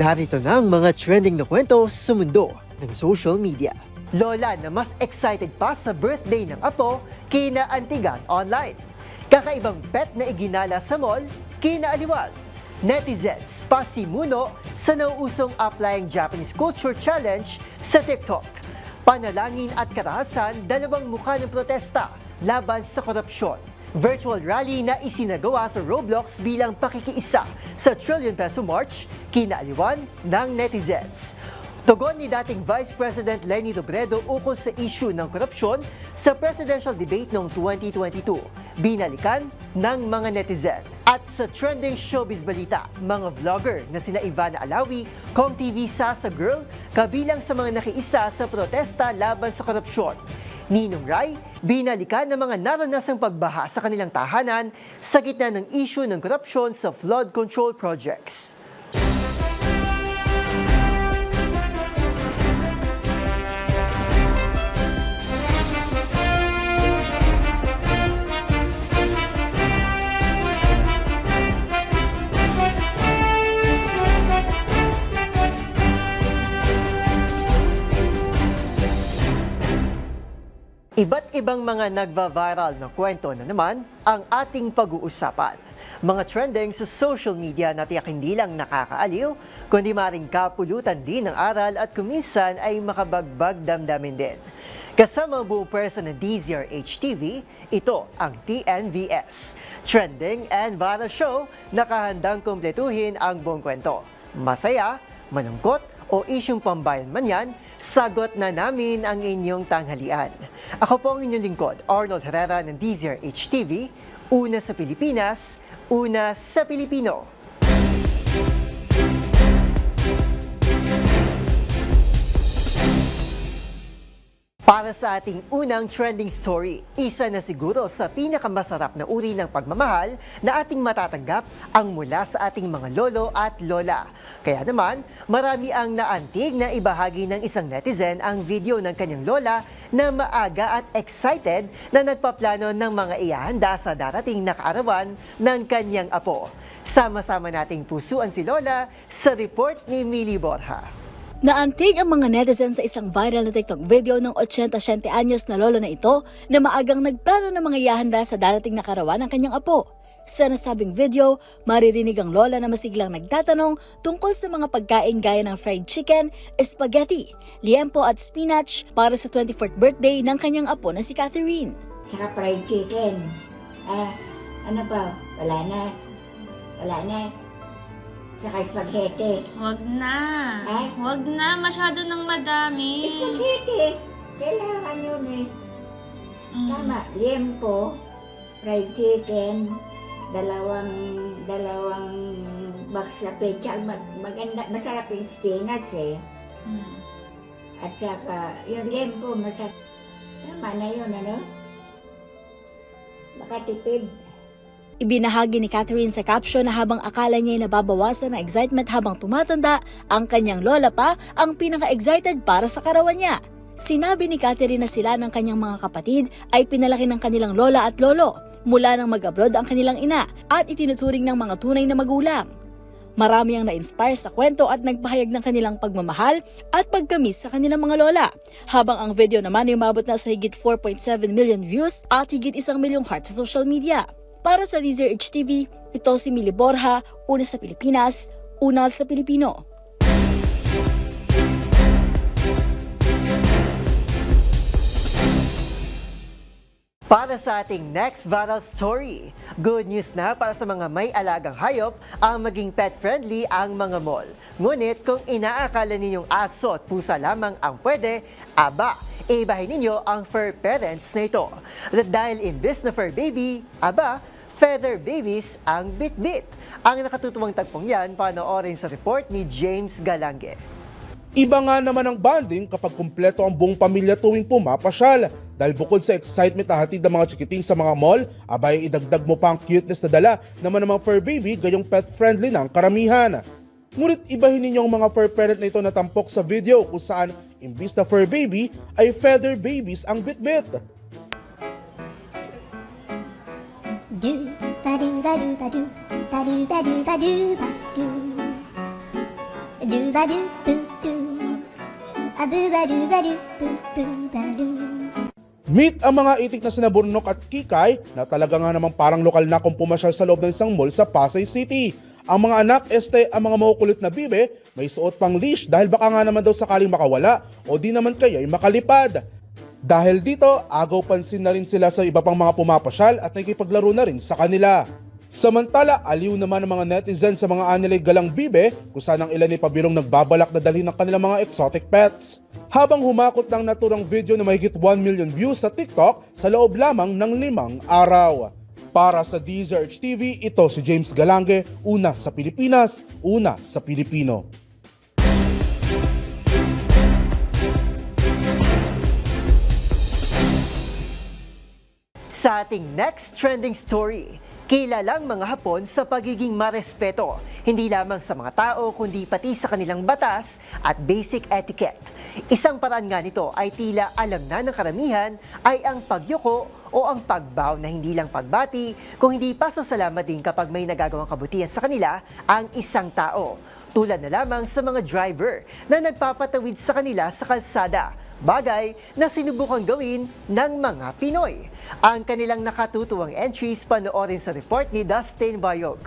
Narito na ang mga trending na kwento sa mundo ng social media. Lola na mas excited pa sa birthday ng apo, kinaantigan online. Kakaibang pet na iginala sa mall, kinaaliwal. Netizens pasimuno sa nauusong Applying Japanese Culture Challenge sa TikTok. Panalangin at karahasan, dalawang mukha ng protesta laban sa korupsyon. Virtual rally na isinagawa sa Roblox bilang pakikiisa sa Trillion Peso March, kinaaliwan ng netizens. Tugon ni dating Vice President Lenny Robredo ukol sa issue ng korupsyon sa presidential debate noong 2022. Binalikan ng mga netizen. At sa trending showbiz balita, mga vlogger na sina Ivana Alawi, Kong TV Sasa Girl, kabilang sa mga nakiisa sa protesta laban sa korupsyon. Ninong Rai, binalikan ng mga naranasang pagbaha sa kanilang tahanan sa gitna ng issue ng korupsyon sa flood control projects. Iba't ibang mga nagva-viral na kwento na naman ang ating pag-uusapan. Mga trending sa social media na tiyak hindi lang nakakaaliw, kundi maring kapulutan din ng aral at kuminsan ay makabagbag damdamin din. Kasama ang buong person ng DZRH TV, ito ang TNVS. Trending and viral show, nakahandang kumpletuhin ang buong kwento. Masaya, malungkot, o isyong pambayan man yan, sagot na namin ang inyong tanghalian. Ako po ang inyong lingkod, Arnold Herrera ng DZRH TV, una sa Pilipinas, una sa Pilipino. Para sa ating unang trending story, isa na siguro sa pinakamasarap na uri ng pagmamahal na ating matatanggap ang mula sa ating mga lolo at lola. Kaya naman, marami ang naantig na ibahagi ng isang netizen ang video ng kanyang lola na maaga at excited na nagpaplano ng mga ihahanda sa darating na kaarawan ng kanyang apo. Sama-sama nating pusuan si Lola sa report ni Millie Borja. Naantig ang mga netizens sa isang viral na TikTok video ng 80-70 anyos na lolo na ito na maagang nagplano ng mga ihahanda sa darating na karawan ng kanyang apo. Sa nasabing video, maririnig ang lola na masiglang nagtatanong tungkol sa mga pagkain gaya ng fried chicken, spaghetti, liempo at spinach para sa 24th birthday ng kanyang apo na si Catherine. Saka fried chicken. Ah, ano ba? Wala na. Wala na. Saka spaghetti. Wag na. Ay? Wag na. Masyado nang madami. Spaghetti! Kailangan yun eh. Mm. Tama. Liempo, fried chicken, dalawang, dalawang box na pecha. Mag, maganda, masarap yung spinach eh. Mm. At saka, yung liempo, masarap. Tama na yun, ano? Makatipid. Ibinahagi ni Catherine sa caption na habang akala niya ay nababawasan ng excitement habang tumatanda, ang kanyang lola pa ang pinaka-excited para sa karawan niya. Sinabi ni Catherine na sila ng kanyang mga kapatid ay pinalaki ng kanilang lola at lolo mula nang mag-abroad ang kanilang ina at itinuturing ng mga tunay na magulang. Marami ang na-inspire sa kwento at nagpahayag ng kanilang pagmamahal at pagkamis sa kanilang mga lola. Habang ang video naman ay umabot na sa higit 4.7 million views at higit isang milyong hearts sa social media. Para sa DZRH TV, ito si Mili Borja, una sa Pilipinas, una sa Pilipino. Para sa ating next viral story, good news na para sa mga may alagang hayop ang maging pet-friendly ang mga mall. Ngunit kung inaakala ninyong aso at pusa lamang ang pwede, aba, ibahin ninyo ang fur parents na ito. Dahil imbis na fur baby, aba, feather babies ang bit-bit. Ang nakatutuwang tagpong yan, panoorin sa report ni James Galange. Iba nga naman ang bonding kapag kumpleto ang buong pamilya tuwing pumapasyal. Dahil bukod sa excitement na hatid ng mga chikiting sa mga mall, abay idagdag mo pa ang cuteness na dala naman ng mga fur baby gayong pet-friendly ng karamihan. Ngunit ibahin ninyo ang mga fur parent na ito na tampok sa video kung saan imbis na fur baby ay feather babies ang bit-bit. do ba do ba do ba do ba do ba do ba do ba do doo ba doo boo Meet ang mga itik na sina Burnok at Kikay na talaga nga namang parang lokal na kung pumasyal sa loob ng isang mall sa Pasay City. Ang mga anak, este ang mga makukulit na bibe, may suot pang leash dahil baka nga naman daw sakaling makawala o di naman kaya'y makalipad. Dahil dito, agaw pansin na rin sila sa iba pang mga pumapasyal at nakikipaglaro na rin sa kanila. Samantala, aliw naman ang mga netizen sa mga anilay galang bibe kung saan ang ilan ay pabirong nagbabalak na dalhin ng kanilang mga exotic pets. Habang humakot ng naturang video na mahigit 1 million views sa TikTok sa loob lamang ng limang araw. Para sa DZRH TV, ito si James Galange, una sa Pilipinas, una sa Pilipino. Sa ating next trending story, kilalang mga Hapon sa pagiging marespeto, hindi lamang sa mga tao kundi pati sa kanilang batas at basic etiquette. Isang paraan nga nito ay tila alam na ng karamihan ay ang pagyuko o ang pagbow na hindi lang pagbati kung hindi pasasalamat din kapag may nagagawang kabutihan sa kanila ang isang tao. Tulad na lamang sa mga driver na nagpapatawid sa kanila sa kalsada bagay na sinubukang gawin ng mga Pinoy. Ang kanilang nakatutuwang entries panoorin sa report ni Dustin Bayog.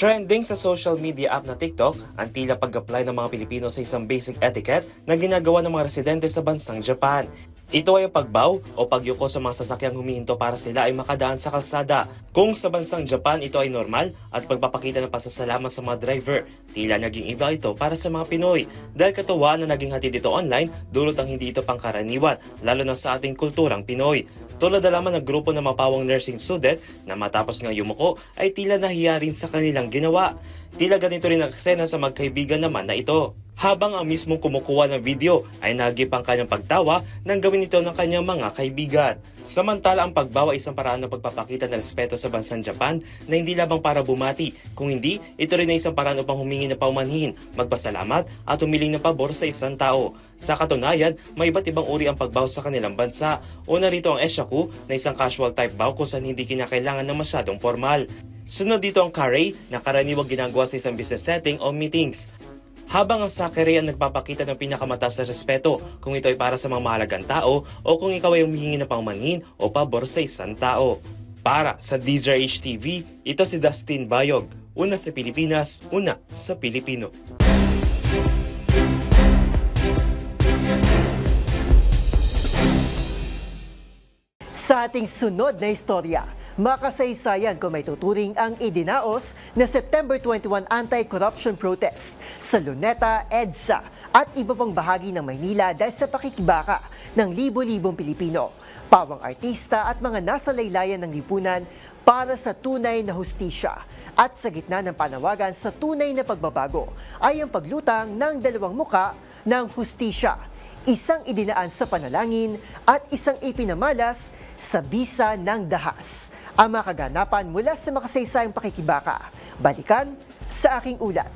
Trending sa social media app na TikTok ang tila pag-apply ng mga Pilipino sa isang basic etiquette na ginagawa ng mga residente sa bansang Japan. Ito ay pagbaw o pagyuko sa mga sasakyang humihinto para sila ay makadaan sa kalsada. Kung sa bansang Japan ito ay normal at pagpapakita ng pasasalamat sa mga driver, tila naging iba ito para sa mga Pinoy. Dahil katuwaan na naging hatid ito online, dulot ang hindi ito pangkaraniwan, lalo na sa ating kulturang Pinoy. Tulad na ng grupo ng mapawang nursing student na matapos nga yumuko ay tila nahiya rin sa kanilang ginawa. Tila ganito rin ang eksena sa magkaibigan naman na ito. Habang ang mismong kumukuha ng video ay nagip ang kanyang pagtawa nang gawin ito ng kanyang mga kaibigan. Samantala ang pagbawa isang paraan ng pagpapakita ng respeto sa bansang Japan na hindi lamang para bumati, kung hindi, ito rin ay isang paraan upang humingi na paumanhin, magpasalamat at humiling ng pabor sa isang tao. Sa katunayan, may iba't ibang uri ang pagbaw sa kanilang bansa. Una rito ang eshaku na isang casual type bow kung saan hindi kinakailangan ng masyadong formal. Sunod dito ang kare na karaniwang ginagawa sa isang business setting o meetings. Habang ang sakere ang nagpapakita ng pinakamataas na respeto kung ito ay para sa mga mahalagang tao o kung ikaw ay humihingi ng paumanhin o pabor sa isang tao. Para sa DZRH TV, ito si Dustin Bayog. Una sa Pilipinas, una sa Pilipino. Sa ating sunod na istorya, makasaysayan kung may tuturing ang idinaos na September 21 anti-corruption protest sa Luneta, EDSA at iba pang bahagi ng Maynila dahil sa pakikibaka ng libo-libong Pilipino, pawang artista at mga nasa laylayan ng lipunan para sa tunay na hustisya. At sa gitna ng panawagan sa tunay na pagbabago ay ang paglutang ng dalawang muka ng hustisya isang idinaan sa panalangin at isang ipinamalas sa bisa ng dahas. Ang mga kaganapan mula sa makasaysayang pakikibaka. Balikan sa aking ulat.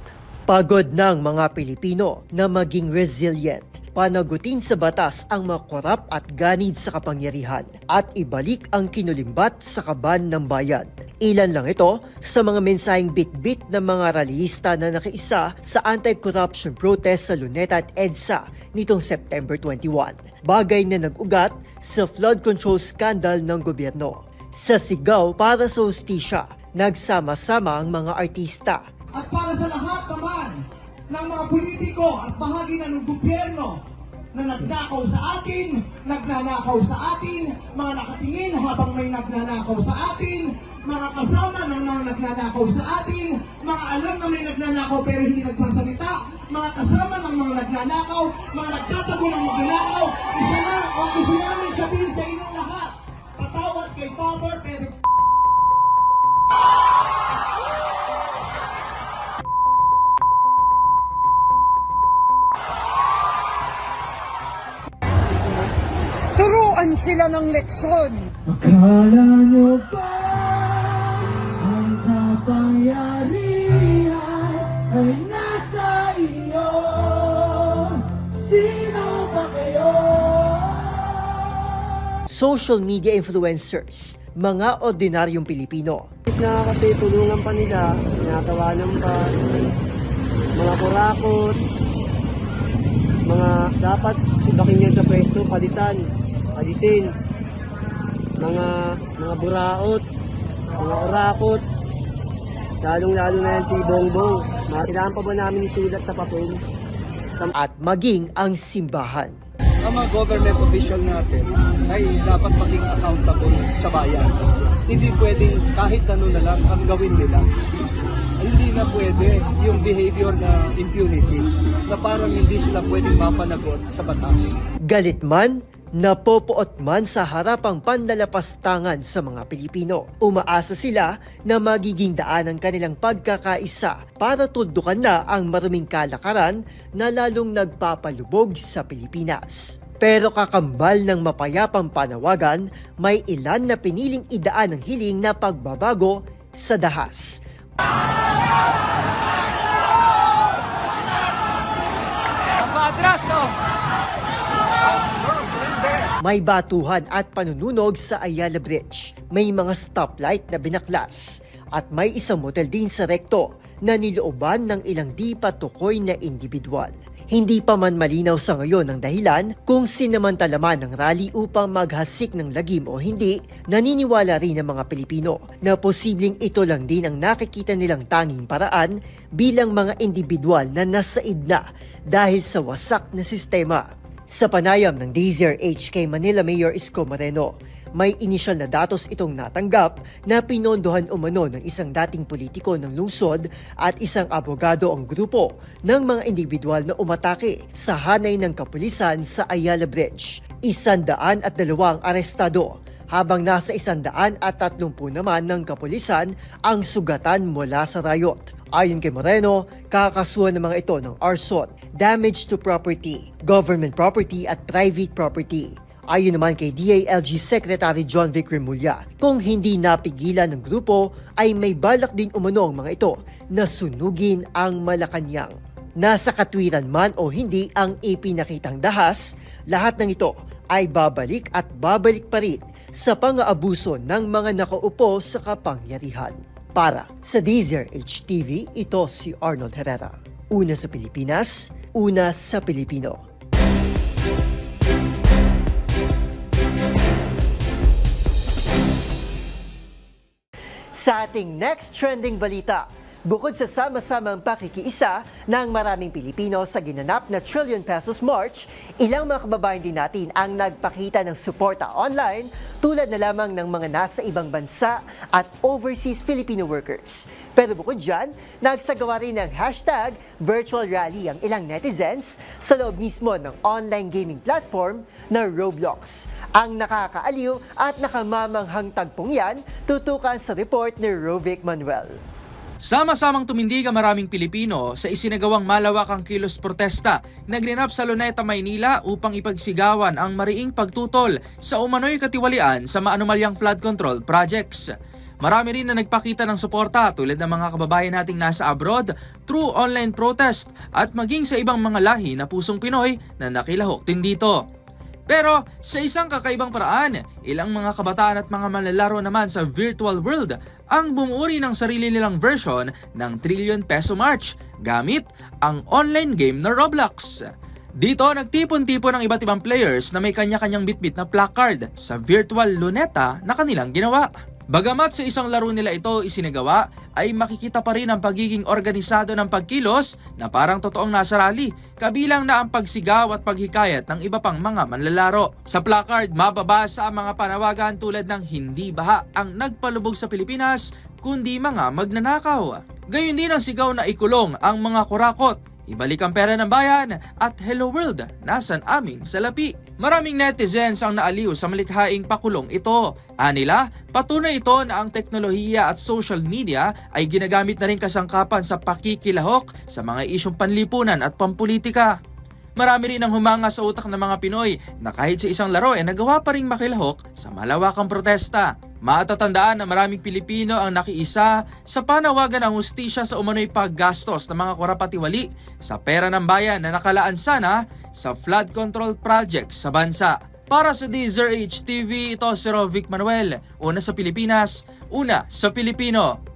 Pagod ng mga Pilipino na maging resilient panagutin sa batas ang mga korap at ganid sa kapangyarihan at ibalik ang kinulimbat sa kaban ng bayan. Ilan lang ito sa mga mensaheng bitbit ng mga rallyista na nakiisa sa anti-corruption protest sa Luneta at EDSA nitong September 21. Bagay na nag-ugat sa flood control scandal ng gobyerno. Sa sigaw para sa hustisya, nagsama-sama ang mga artista at para sa lahat naman ng mga politiko at bahagi na ng gobyerno na nagnakaw sa atin, nagnanakaw sa atin, mga nakatingin habang may nagnanakaw sa atin, mga kasama ng mga nagnanakaw sa atin, mga alam na may nagnanakaw pero hindi nagsasalita, mga kasama ng mga nagnanakaw, mga nagtatago ng magnanakaw, isa lang ang gusto namin sabihin sa inyong lahat, patawad kay Father pero Sila ng leksyon. Akala nyo ba ang kapangyarihan ay nasa iyo? Sino ba kayo? social media influencers, mga ordinaryong Pilipino na kasi tulungan pa nila, tinatawanan pa. mga kurakot, mga dapat subakin yan sa pwesto, palitan, alisin, mga mga buraot, mga kurakot, lalong-lalo na yan si Bongbong. Mga kailangan pa ba namin isulat sa papel? At maging ang simbahan. Ang mga government official natin ay dapat maging accountable sa bayan. Hindi pwedeng kahit ano na lang ang gawin nila. Hindi na pwede yung behavior na impunity na parang hindi sila pwedeng mapanagot sa batas. Galit man, napopoot man sa harapang panlalapastangan sa mga Pilipino. Umaasa sila na magiging daan ang kanilang pagkakaisa para tuldukan na ang maruming kalakaran na lalong nagpapalubog sa Pilipinas. Pero kakambal ng mapayapang panawagan, may ilan na piniling idaan ang hiling na pagbabago sa dahas. May batuhan at panununog sa Ayala Bridge. May mga stoplight na binaklas. At may isang motel din sa rekto na nilooban ng ilang di patukoy na individual. Hindi pa man malinaw sa ngayon ang dahilan kung sinamantala man ng rally upang maghasik ng lagim o hindi, naniniwala rin ang mga Pilipino na posibleng ito lang din ang nakikita nilang tanging paraan bilang mga individual na nasaid na dahil sa wasak na sistema. Sa panayam ng Dazier HK Manila Mayor Isko Moreno, may inisyal na datos itong natanggap na pinondohan umano ng isang dating politiko ng lungsod at isang abogado ang grupo ng mga individual na umatake sa hanay ng kapulisan sa Ayala Bridge. Isandaan at dalawang arestado habang nasa isandaan at tatlumpu naman ng kapulisan ang sugatan mula sa riot. Ayon kay Moreno, kakasuhan ng mga ito ng arson, damage to property, government property at private property. Ayon naman kay DALG Secretary John Vic Remulla, kung hindi napigilan ng grupo ay may balak din umano ang mga ito na sunugin ang Malacanang. Nasa katwiran man o hindi ang ipinakitang dahas, lahat ng ito ay babalik at babalik pa rin sa pang-aabuso ng mga nakaupo sa kapangyarihan. Para sa Deezer HTV, ito si Arnold Herrera. Una sa Pilipinas, una sa Pilipino. Sa ating next trending balita, bukod sa sama-samang pakikiisa ng maraming Pilipino sa ginanap na trillion pesos march, ilang mga kababayan din natin ang nagpakita ng suporta online tulad na lamang ng mga nasa ibang bansa at overseas Filipino workers. Pero bukod dyan, nagsagawa rin ng hashtag virtual rally ang ilang netizens sa loob mismo ng online gaming platform na Roblox. Ang nakakaaliw at nakamamanghang tagpong yan, tutukan sa report ni Rovic Manuel. Sama-samang tumindig ang maraming Pilipino sa isinagawang malawakang kilos protesta na ginanap sa Luneta, Maynila upang ipagsigawan ang mariing pagtutol sa umano'y katiwalian sa maanumalyang flood control projects. Marami rin na nagpakita ng suporta tulad ng mga kababayan nating nasa abroad through online protest at maging sa ibang mga lahi na pusong Pinoy na nakilahok din dito. Pero sa isang kakaibang paraan, ilang mga kabataan at mga manlalaro naman sa virtual world ang bumuuri ng sarili nilang version ng Trillion Peso March gamit ang online game na Roblox. Dito, nagtipon-tipon ng iba't ibang players na may kanya-kanyang bitbit na placard sa virtual luneta na kanilang ginawa. Bagamat sa isang laro nila ito isinagawa, ay makikita pa rin ang pagiging organisado ng pagkilos na parang totoong nasa rally, kabilang na ang pagsigaw at paghikayat ng iba pang mga manlalaro. Sa placard, mababasa ang mga panawagan tulad ng hindi baha ang nagpalubog sa Pilipinas, kundi mga magnanakaw. Gayun din ang sigaw na ikulong ang mga kurakot, Ibalik ang pera ng bayan at Hello World, nasan aming salapi. Maraming netizens ang naaliw sa malikhaing pakulong ito. Anila, patunay ito na ang teknolohiya at social media ay ginagamit na rin kasangkapan sa pakikilahok sa mga isyong panlipunan at pampolitika. Marami rin ang humanga sa utak ng mga Pinoy na kahit sa isang laro ay nagawa pa rin makilahok sa malawakang protesta. Matatandaan na maraming Pilipino ang nakiisa sa panawagan ng hustisya sa umano'y paggastos ng mga korapatiwali sa pera ng bayan na nakalaan sana sa flood control project sa bansa. Para sa Deezer HTV, ito si Rovic Manuel. Una sa Pilipinas, una sa Pilipino.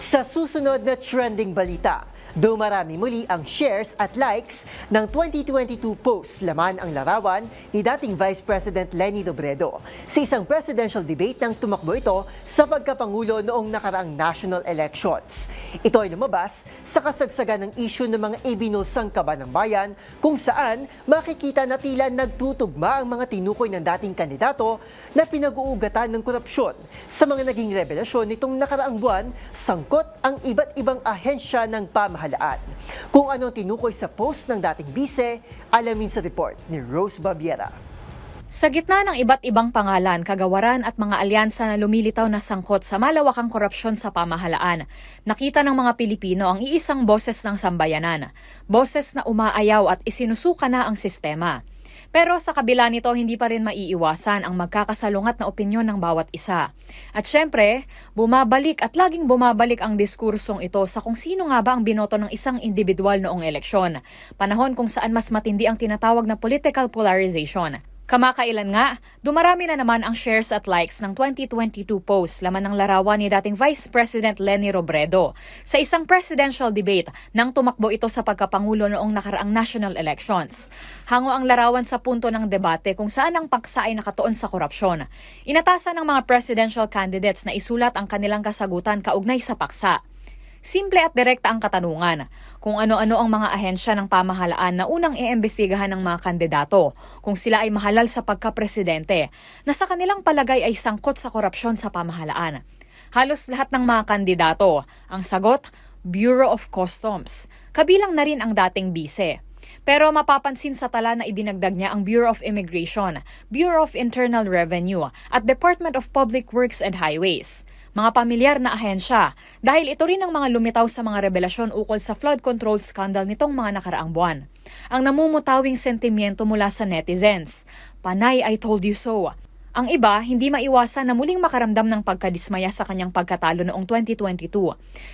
Sa susunod na trending balita, dumarami muli ang shares at likes ng 2022 post laman ang larawan ni dating Vice President Lenny Robredo sa isang presidential debate nang tumakbo ito sa pagkapangulo noong nakaraang national elections. Ito ay lumabas sa kasagsagan ng issue ng mga ibinunsang kaba ng bayan kung saan makikita na tila nagtutugma ang mga tinukoy ng dating kandidato na pinag-uugatan ng korupsyon. Sa mga naging revelasyon nitong nakaraang buwan, sangkot ang iba't ibang ahensya ng pamahalaan. Kung ano tinukoy sa post ng dating bise, alamin sa report ni Rose Babiera. Sa gitna ng iba't ibang pangalan, kagawaran at mga alyansa na lumilitaw na sangkot sa malawakang korupsyon sa pamahalaan, nakita ng mga Pilipino ang iisang boses ng sambayanan. Boses na umaayaw at isinusuka na ang sistema. Pero sa kabila nito, hindi pa rin maiiwasan ang magkakasalungat na opinyon ng bawat isa. At syempre, bumabalik at laging bumabalik ang diskursong ito sa kung sino nga ba ang binoto ng isang individual noong eleksyon. Panahon kung saan mas matindi ang tinatawag na political polarization. Kamakailan nga, dumarami na naman ang shares at likes ng 2022 post laman ng larawan ni dating Vice President Lenny Robredo sa isang presidential debate nang tumakbo ito sa pagkapangulo noong nakaraang national elections. Hango ang larawan sa punto ng debate kung saan ang paksa ay nakatuon sa korupsyon. Inatasan ng mga presidential candidates na isulat ang kanilang kasagutan kaugnay sa paksa. Simple at direkta ang katanungan kung ano-ano ang mga ahensya ng pamahalaan na unang iimbestigahan ng mga kandidato kung sila ay mahalal sa pagkapresidente na sa kanilang palagay ay sangkot sa korupsyon sa pamahalaan. Halos lahat ng mga kandidato, ang sagot, Bureau of Customs. Kabilang na rin ang dating bise. Pero mapapansin sa tala na idinagdag niya ang Bureau of Immigration, Bureau of Internal Revenue at Department of Public Works and Highways. Mga pamilyar na ahensya dahil ito rin ang mga lumitaw sa mga revelasyon ukol sa flood control scandal nitong mga nakaraang buwan. Ang namumutawing sentimiento mula sa netizens. Panay I told you so. Ang iba, hindi maiwasan na muling makaramdam ng pagkadismaya sa kanyang pagkatalo noong 2022.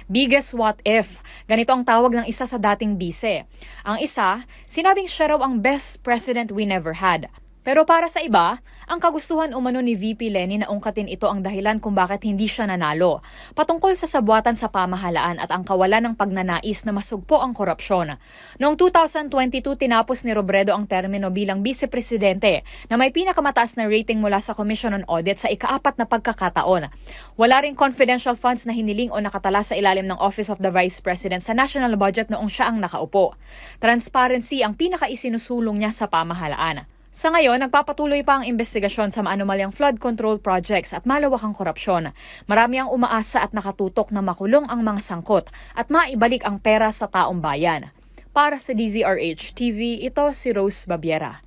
Biggest what if? Ganito ang tawag ng isa sa dating bise. Ang isa, sinabing siya raw ang best president we never had. Pero para sa iba, ang kagustuhan umano ni VP Lenny na ungkatin ito ang dahilan kung bakit hindi siya nanalo. Patungkol sa sabuatan sa pamahalaan at ang kawalan ng pagnanais na masugpo ang korupsyon. Noong 2022, tinapos ni Robredo ang termino bilang vice-presidente na may pinakamataas na rating mula sa Commission on Audit sa ikaapat na pagkakataon. Wala ring confidential funds na hiniling o nakatala sa ilalim ng Office of the Vice President sa national budget noong siya ang nakaupo. Transparency ang pinakaisinusulong niya sa pamahalaan. Sa ngayon, nagpapatuloy pa ang investigasyon sa maanumalyang flood control projects at malawakang korupsyon. Marami ang umaasa at nakatutok na makulong ang mga sangkot at maibalik ang pera sa taong bayan. Para sa DZRH TV, ito si Rose Babiera.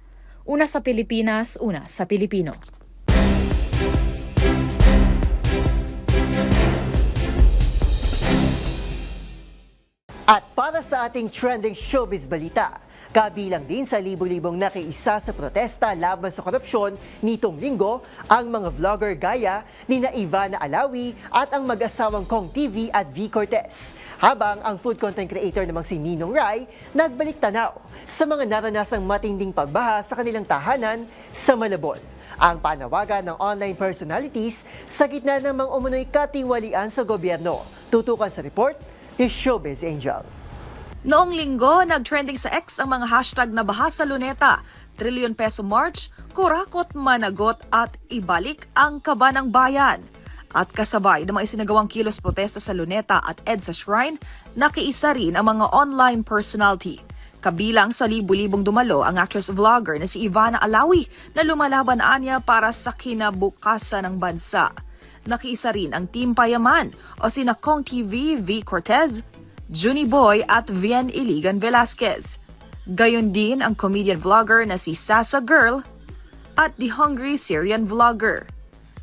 Una sa Pilipinas, una sa Pilipino. At para sa ating trending showbiz balita, kabilang din sa libo-libong nakiisa sa protesta laban sa korupsyon nitong linggo ang mga vlogger gaya ni na Ivana Alawi at ang mag-asawang Kong TV at V. Cortez. Habang ang food content creator namang si Ninong Rai nagbalik tanaw sa mga naranasang matinding pagbaha sa kanilang tahanan sa Malabon ang panawagan ng online personalities sa gitna ng mga umunoy katiwalian sa gobyerno. Tutukan sa report ni Showbiz Angel. Noong linggo, nag-trending sa X ang mga hashtag na bahasa luneta, trillion peso march, kurakot managot at ibalik ang kaba ng bayan. At kasabay ng mga isinagawang kilos protesta sa Luneta at EDSA Shrine, nakiisa rin ang mga online personality. Kabilang sa libu-libong dumalo ang actress-vlogger na si Ivana Alawi na lumalaban anya para sa kinabukasan ng bansa. Nakiisa rin ang Team Payaman o sina Kong TV, V. Cortez, Juni Boy at Vian Iligan Velasquez. Gayon din ang comedian-vlogger na si Sasa Girl at The Hungry Syrian Vlogger.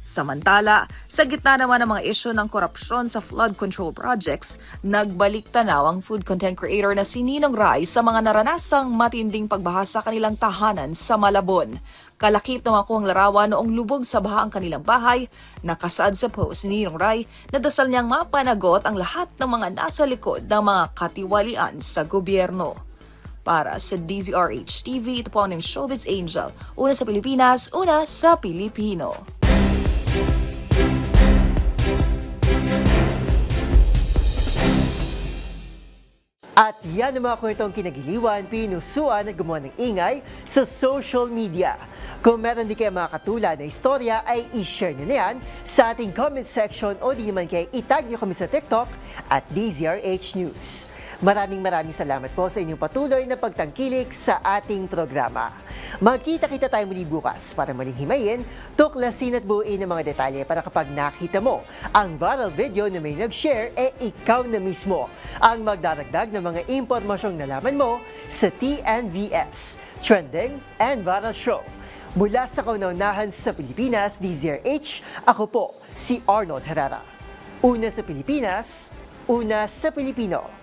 Samantala, sa gitna naman ng mga isyo ng korupsyon sa flood control projects, nagbalik tanaw ang food content creator na si Ninong Rai sa mga naranasang matinding pagbaha sa kanilang tahanan sa Malabon. Kalakip na makuhang larawan noong lubog sa baha ang kanilang bahay, nakasaad sa post ni Ninong Rai na dasal niyang mapanagot ang lahat ng mga nasa likod ng mga katiwalian sa gobyerno. Para sa DZRH TV, ito po ang Showbiz Angel. Una sa Pilipinas, una sa Pilipino. At yan ang mga kwentong kinagiliwan, pinusuan at gumawa ng ingay sa social media. Kung meron din kayo mga katulad na istorya ay i-share nyo na yan sa ating comment section o di naman kayo itag nyo kami sa TikTok at DZRH News. Maraming maraming salamat po sa inyong patuloy na pagtangkilik sa ating programa. Magkita-kita tayo muli bukas para maling himayin, tuklasin at buuin ang mga detalye para kapag nakita mo ang viral video na may nag-share, eh ikaw na mismo ang magdaragdag ng mga impormasyong nalaman mo sa TNVS, Trending and Viral Show. Mula sa kaunaunahan sa Pilipinas, DZRH, ako po si Arnold Herrera. Una sa Pilipinas, una sa Pilipino.